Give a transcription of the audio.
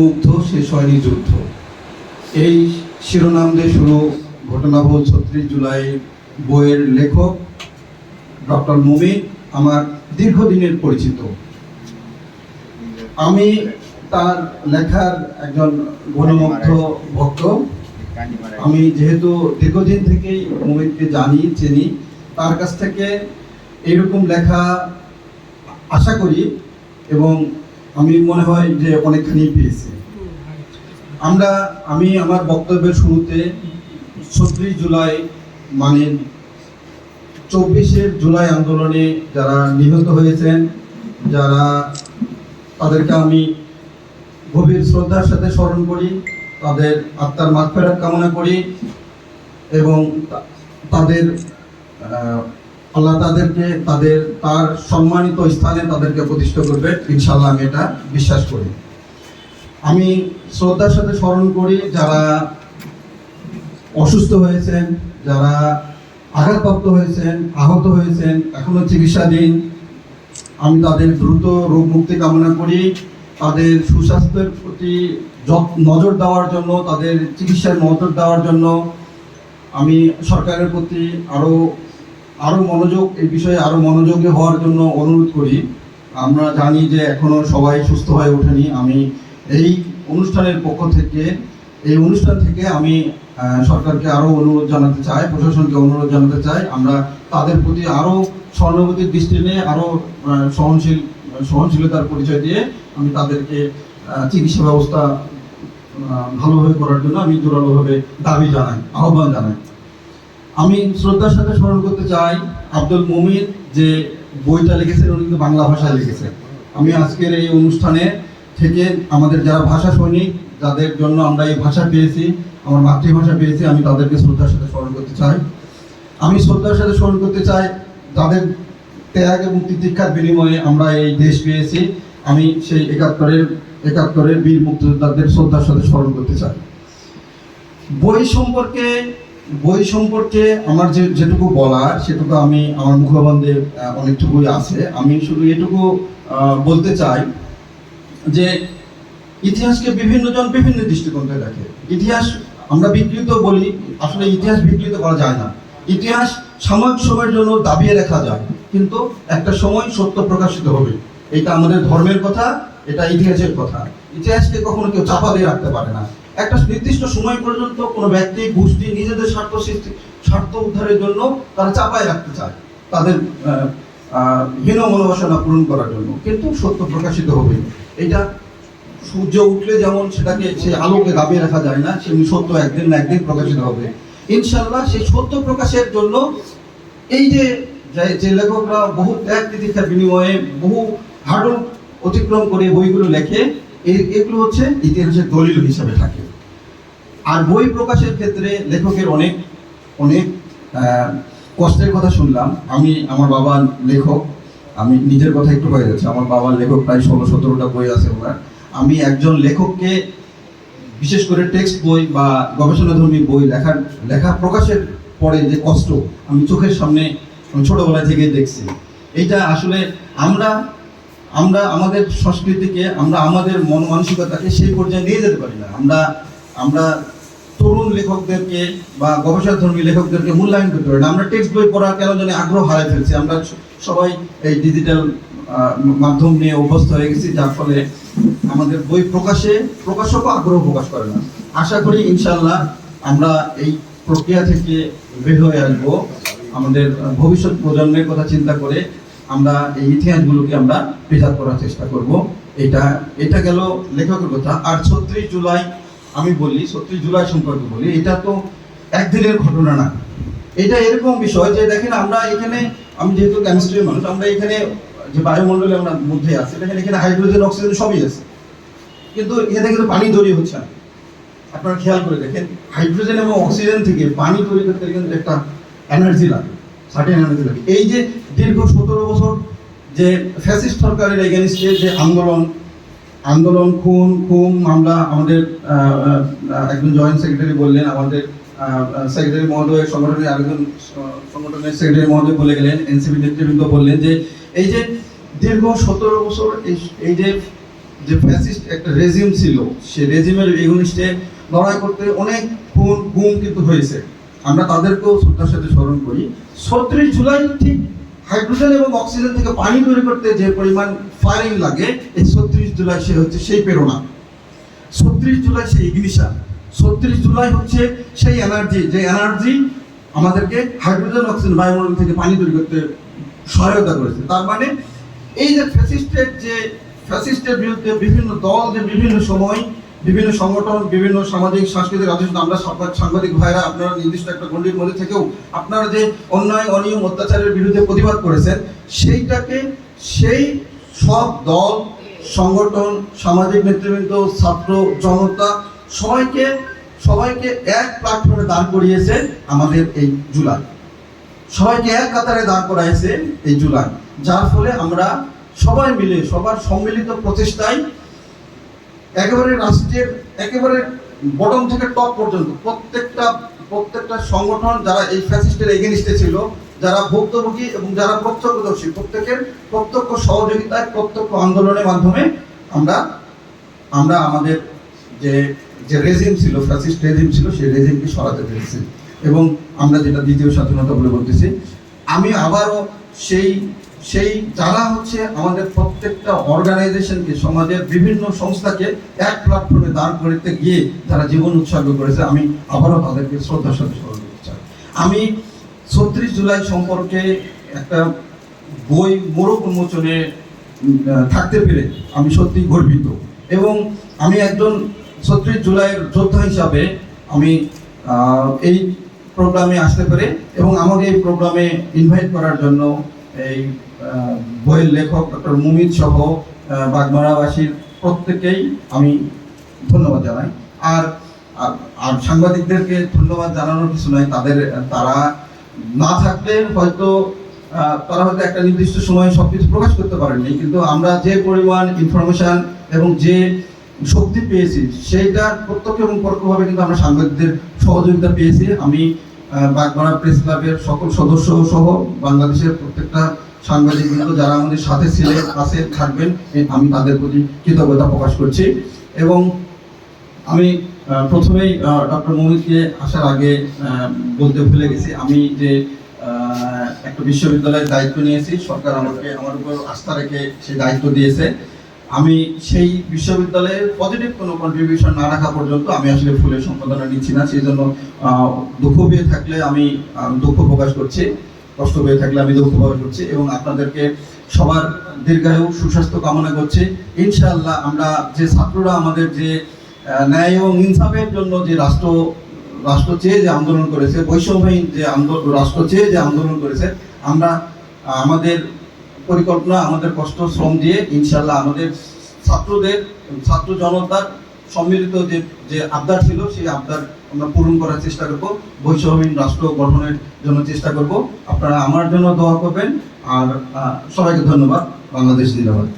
মুগ্ধ শেষ হয়নি যুদ্ধ। এই শিরোনাম দিয়ে শুরু ঘটনাবহুল ছত্রিশ জুলাই বইয়ের লেখক ডক্টর মুমিন আমার দীর্ঘদিনের পরিচিত। আমি তার লেখার একজন গণমুগ্ধ ভক্ত। আমি যেহেতু দীর্ঘদিন থেকেই মুমিনকে জানি, চিনি, তার কাছ থেকে এরকম লেখা আশা করি এবং আমি মনে হয় যে অনেকখানি পেয়েছি। আমরা, আমি আমার বক্তব্যের শুরুতে ছত্রিশ জুলাই মানে চব্বিশে জুলাই আন্দোলনে যারা নিহত হয়েছেন, যারা তাদেরকে আমি গভীর শ্রদ্ধার সাথে স্মরণ করি, তাদের আত্মার মাগফেরাত কামনা করি এবং তাদের আল্লাহ তাদেরকে তাদের, তার সম্মানিত স্থানে তাদেরকে প্রতিষ্ঠা করবে। ইনশাল্লাহ আমি এটা বিশ্বাস করি। আমি শ্রদ্ধার সাথে স্মরণ করি, যারা অসুস্থ হয়েছেন, যারা আঘাতপ্রাপ্ত হয়েছেন, আহত হয়েছেন, এখনও চিকিৎসাধীন, আমি তাদের দ্রুত রোগ মুক্তি কামনা করি। তাদের সুস্বাস্থ্যের প্রতি নজর দেওয়ার জন্য, তাদের চিকিৎসার নজর দেওয়ার জন্য আমি সরকারের প্রতি আরও আরও মনোযোগ, এই বিষয়ে আরও মনোযোগী হওয়ার জন্য অনুরোধ করি। আমরা জানি যে এখনও সবাই সুস্থ হয়ে ওঠেনি। আমি এই অনুষ্ঠানের পক্ষ থেকে, এই অনুষ্ঠান থেকে আমি সরকারকে আরও অনুরোধ জানাতে চাই, প্রশাসনকে অনুরোধ জানাতে চাই। আমরা তাদের প্রতি আরও সহানুভূতির দৃষ্টি নিয়ে আরও সহনশীল, সহনশীলতার পরিচয় দিয়ে আমি তাদেরকে চিকিৎসা ব্যবস্থা ভালোভাবে করার জন্য আমি জোরালোভাবে দাবি জানাই, আহ্বান জানাই। আমি শ্রদ্ধার সাথে স্মরণ করতে চাই আব্দুল মুমিন যে বইটা লিখেছেন, উনি কিন্তু বাংলা ভাষায় লিখেছেন। আমি আজকের এই অনুষ্ঠানে থেকে আমাদের যারা ভাষা সৈনিক, যাদের জন্য আমরা এই ভাষা পেয়েছি, আমার মাতৃভাষা পেয়েছি, আমি তাদেরকে শ্রদ্ধার সাথে স্মরণ করতে চাই। আমি শ্রদ্ধার সাথে স্মরণ করতে চাই, যাদের ত্যাগ এবং তিতিক্ষার বিনিময়ে আমরা এই দেশ পেয়েছি, আমি সেই একাত্তরের একাত্তরের বীর মুক্তিযোদ্ধাদের শ্রদ্ধার সাথে স্মরণ করতে চাই। বই সম্পর্কে বই সম্পর্কে আমার যে যেটুকু বলার, সেটুকু আমি আমার মুখবন্ধে অনেকটুকুই আছে। আমি শুধু এটুকু বলতে চাই যে ইতিহাসকে বিভিন্ন জন বিভিন্ন দৃষ্টিকোণ থেকে দেখে। ইতিহাস আমরা বিকৃত বলি, আসলে ইতিহাস বিকৃত করা যায় না। ইতিহাস সাময়িক সময়ের জন্য দাবিয়ে রাখা যায়, কিন্তু একটা সময় সত্য প্রকাশিত হবে। এটা আমাদের ধর্মের কথা, এটা ইতিহাসের কথা। ইতিহাসকে কখনো কেউ চাপা দিয়ে রাখতে পারে না। একটা নির্দিষ্ট সময় পর্যন্ত কোনো ব্যক্তি গোষ্ঠী নিজেদের স্বার্থ সৃষ্টি, স্বার্থ উদ্ধারের জন্য তারা চাপায় রাখতে চায়, তাদের হীন মনোবাসনা পূরণ করার জন্য। কিন্তু সত্য প্রকাশিত হবে। এটা সূর্য উঠলে যেমন সেটাকে, সেই আলোকে দাবিয়ে রাখা যায় না, সেমনি সত্য একদিন না একদিন প্রকাশিত হবে। ইনশাল্লাহ সেই সত্য প্রকাশের জন্য এই যে, যে- লেখকরা বহু ত্যাগ তিতিক্ষার বিনিময়ে বহু হার্ডল অতিক্রম করে বইগুলো লেখে এগুলো হচ্ছে ইতিহাসের দলিল হিসাবে থাকে। আর বই প্রকাশের ক্ষেত্রে লেখকের অনেক অনেক কষ্টের কথা শুনলাম। আমি আমার বাবা লেখক, আমি নিজের কথা একটু হয়ে যাচ্ছে, আমার বাবার লেখক প্রায় ষোলো সতেরোটা বই আছে ওনার। আমি একজন লেখককে বিশেষ করে টেক্সট বই বা গবেষণাধর্মী বই লেখার, লেখা প্রকাশের পরে যে কষ্ট আমি চোখের সামনে ছোটবেলা থেকে দেখছি। এইটা আসলে আমরা আমরা আমাদের সংস্কৃতিকে, আমরা আমাদের মন মানসিকতাকে সেই পর্যায়ে নিয়ে যেতে পারি না। আমরা আমরা তরুণ লেখকদেরকে বা গবেষণাধর্মী লেখকদেরকে মূল্যায়ন করতে পারি না। আমরা টেক্সট বই পড়ার কেন জানি আগ্রহ হারাই ফেলছি। আমরা সবাই এই ডিজিটাল মাধ্যম নিয়ে অভ্যস্ত হয়ে গেছি, যার ফলে আমাদের বই প্রকাশে, প্রকাশকও আগ্রহ প্রকাশ করে না। আশা করি ইনশাল্লাহ আমরা এই প্রক্রিয়া থেকে বের হয়ে আসব। আমাদের ভবিষ্যৎ প্রজন্মের কথা চিন্তা করে আমরা এই ইতিহাসগুলোকে আমরা প্রেজার করার চেষ্টা করব। এটা এটা গেল লেখকের কথা। আর ছত্রিশ জুলাই আমি বলি, ছত্রিশ জুলাই সম্পর্কে বলি, এটা তো একদিনের ঘটনা না। এটা এরকম বিষয় যে দেখেন আমরা এখানে, আমি যেহেতু কেমিস্ট্রির মানুষ, আমরা এখানে যে বায়ুমণ্ডলে আমরা মধ্যে আছে, দেখেন এখানে হাইড্রোজেন অক্সিজেন সবই আছে। কিন্তু এখানে কিন্তু পানি তৈরি হচ্ছে না। আপনারা খেয়াল করে দেখেন হাইড্রোজেন এবং অক্সিজেন থেকে পানি তৈরি করতে কিন্তু একটা এনার্জি লাগে। এই যে দীর্ঘ সতেরো বছর যে ফ্যাসিস্ট সরকারের এগেনস্টে যে আন্দোলন আন্দোলন, খুন খুন মামলা আমাদের একজন জয়েন্ট সেক্রেটারি বললেন, আমাদের সেক্রেটারি মহোদয়, সংগঠনের আরেকজন সংগঠনের সেক্রেটারি মহোদয় বলে গেলেন এনসিপি নেতৃবৃন্দ বললেন যে এই যে দীর্ঘ সতেরো বছর এই যে যে ফ্যাসিস্ট একটা রেজিম ছিল, সে রেজিমের এগনিস্টে লড়াই করতে অনেক খুন গুম কিন্তু হয়েছে। আমরা তাদেরকেও শ্রদ্ধার সাথে স্মরণ করি। ছত্রিশ জুলাই ঠিক হাইড্রোজেন এবং অক্সিজেন থেকে পানি তৈরি করতে যে পরিমাণ ফায়ারিং লাগে, এই ছত্রিশ জুলাই সে হচ্ছে সেই প্রেরণা। ছত্রিশ জুলাই সেই ইগনিশন ছত্রিশ জুলাই হচ্ছে সেই এনার্জি যে এনার্জি আমাদেরকে হাইড্রোজেন, অক্সিজেন, বায়ুমণ্ডল থেকে পানি তৈরি করতে সহায়তা করেছে। তার মানে এই যে ফ্যাসিস্টের যে ফ্যাসিস্টের বিরুদ্ধে বিভিন্ন দল, যে বিভিন্ন সময় বিভিন্ন সংগঠন, বিভিন্ন সামাজিক, সাংস্কৃতিক রাজস্ব আমরা সাংবাদ- সাংবাদিক ভাইরা আপনারা নির্দিষ্ট একটা গণ্ডির মধ্যে থেকেও আপনারা যে অন্যায়, অনিয়ম, অত্যাচারের বিরুদ্ধে প্রতিবাদ করেছেন, সেইটাকে সেই সব দল, সংগঠন, সামাজিক নেতৃবৃন্দ, ছাত্র জনতা সবাইকে সবাইকে এক প্ল্যাটফর্মে দাঁড় করিয়েছে আমাদের এই জুলাই। সবাইকে এক কাতারে দাঁড় করাইছে এই জুলাই। যার ফলে আমরা সবাই মিলে, সবার সম্মিলিত প্রচেষ্টায় একেবারে রাষ্ট্রের, একেবারে বটম থেকে টপ পর্যন্ত প্রত্যেকটা প্রত্যেকটা সংগঠন যারা এই ফ্যাসিস্টের এগেনিস্টে ছিল, যারা ভুক্তভোগী এবং যারা প্রত্যক্ষদর্শী, প্রত্যেকের প্রত্যক্ষ সহযোগিতায়, প্রত্যক্ষ আন্দোলনের মাধ্যমে আমরা আমরা আমাদের যে যে রেজিম ছিল ফ্যাসিস্ট রেজিম ছিল, সেই রেজিমকে সরাতে পেরেছি। এবং আমরা যেটা দ্বিতীয় স্বাধীনতা বলে বলতেছি, আমি আবারও সেই সেই যারা হচ্ছে আমাদের প্রত্যেকটা অর্গানাইজেশনকে, সমাজের বিভিন্ন সংস্থাকে এক প্ল্যাটফর্মে দাঁড় করতে গিয়ে যারা জীবন উৎসর্গ করেছে। আমি আবারও তাদেরকে শ্রদ্ধার সাথে স্মরণ করতে চাই। আমি ছত্রিশ জুলাই সম্পর্কে একটা বই মোড়ক উন্মোচনে থাকতে পেরে আমি সত্যি গর্বিত। এবং আমি একজন ছত্রিশ জুলাইয়ের যোদ্ধা হিসাবে আমি এই প্রোগ্রামে আসতে পেরে এবং আমাকে এই প্রোগ্রামে ইনভাইট করার জন্য এই বইয়ের লেখক ডক্টর মুমিত সহ বাগমারাবাসীর প্রত্যেকেই আমি ধন্যবাদ জানাই। আর, আর- সাংবাদিকদেরকে ধন্যবাদ জানানোর কিছু নয় তাদের, তারা না থাকলে হয়তো তারা হয়তো একটা নির্দিষ্ট সময়ে সবকিছু প্রকাশ করতে পারেননি, কিন্তু আমরা যে পরিমাণ ইনফরমেশন এবং যে শক্তি পেয়েছি, সেইটা প্রত্যক্ষ এবং পরোক্ষভাবে কিন্তু আমরা সাংবাদিকদের সহযোগিতা পেয়েছি। আমি বাগমারা প্রেস ক্লাবের সকল সদস্য সহ বাংলাদেশের প্রত্যেকটা সাংবাদিকবৃন্দ যারা আমাদের সাথে ছিলেন আছে থাকবেন আমি তাদের প্রতি কৃতজ্ঞতা প্রকাশ করছি। এবং আমি প্রথমেই ডক্টর মোহিতকে আসার আগে বলতে ভুলে গেছি, আমি যে একটা বিশ্ববিদ্যালয়ের দায়িত্ব নিয়েছি, সরকার আমাকে, আমার উপর আস্থা রেখে সেই দায়িত্ব দিয়েছে। আমি সেই বিশ্ববিদ্যালয়ের পজিটিভ কোনো কন্ট্রিবিউশন না রাখা পর্যন্ত আমি আসলে ফুলের সম্পাদনা নিচ্ছি না। সেই জন্য দুঃখ পেয়ে থাকলে আমি দুঃখ প্রকাশ করছি, কষ্ট পেয়ে থাকলে আমি দুঃখ প্রকাশ করছি এবং আপনাদেরকে সবার দীর্ঘায়ু সুস্বাস্থ্য কামনা করছি। ইনশাআল্লাহ আমরা যে ছাত্ররা আমাদের যে ন্যায় এবং ইনসাফের জন্য যে রাষ্ট্র রাষ্ট্র চেয়ে যে আন্দোলন করেছে, বৈষম্যহীন যে আন্দোলন রাষ্ট্র চেয়ে যে আন্দোলন করেছে, আমরা আমাদের পরিকল্পনা, আমাদের কষ্ট, শ্রম দিয়ে ইনশাল্লাহ আমাদের ছাত্রদের, ছাত্র জনতার সম্মিলিত যে যে আবদার ছিল, সেই আবদার আমরা পূরণ করার চেষ্টা করব। বৈষম্যহীন রাষ্ট্র গঠনের জন্য চেষ্টা করব। আপনারা আমার জন্য দোয়া করবেন। আর সবাইকে ধন্যবাদ। বাংলাদেশ জিন্দাবাদ।